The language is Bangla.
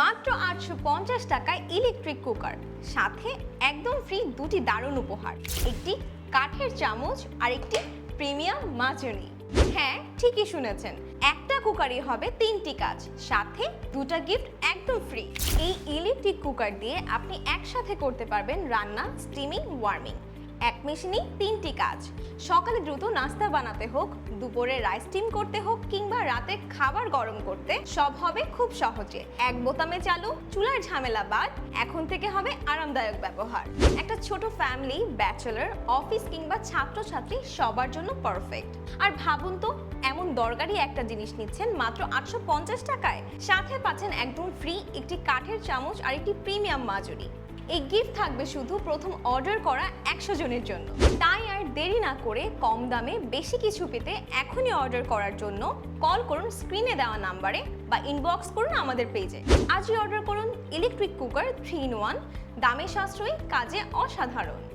মাত্র আটশো পঞ্চাশ টাকায় ইলেকট্রিক কুকার সাথে একদম ফ্রি দুটি দারুণ উপহার, একটি কাঠের চামচ আর একটি প্রিমিয়াম মাজনি হ্যাঁ ঠিকই শুনেছেন, একটা কুকারই হবে তিনটি কাজ, সাথে দুটো গিফট একদম ফ্রি এই ইলেকট্রিক কুকার দিয়ে আপনি একসাথে করতে পারবেন রান্না স্টিমিং ওয়ার্মিং এক মেশিনেই তিনটি কাজ। সকালে দ্রুত নাস্তা বানাতে হোক, দুপুরে রাইস স্টিম করতে হোক কিংবা রাতে খাবার গরম করতে, সব হবে খুব সহজে। এক বোতামে চালু, চুলার ঝামেলা বাদ, এখন থেকে হবে আরামদায়ক ব্যবহার। একটা ছোট ফ্যামিলি ব্যাচেলর অফিস কিংবা ছাত্রছাত্রী সবার জন্য পারফেক্ট আর ভাবুন তো, এমন দরকারি একটা জিনিস নিচ্ছেন মাত্র আটশো পঞ্চাশ টাকায়। সাথে পাচ্ছেন একদম ফ্রি একটি কাঠের চামচ আর একটি প্রিমিয়াম মাজুরি এই গিফট থাকবে শুধু প্রথম অর্ডার করা একশো জনের জন্য। তাই আর দেরি না করে কম দামে বেশি কিছু পেতে এখনই অর্ডার করার জন্য কল করুন স্ক্রিনে দেওয়া নাম্বারে বা ইনবক্স করুন আমাদের পেজে আজই অর্ডার করুন electric cooker three in one দামে সাশ্রয়ী, কাজে অসাধারণ।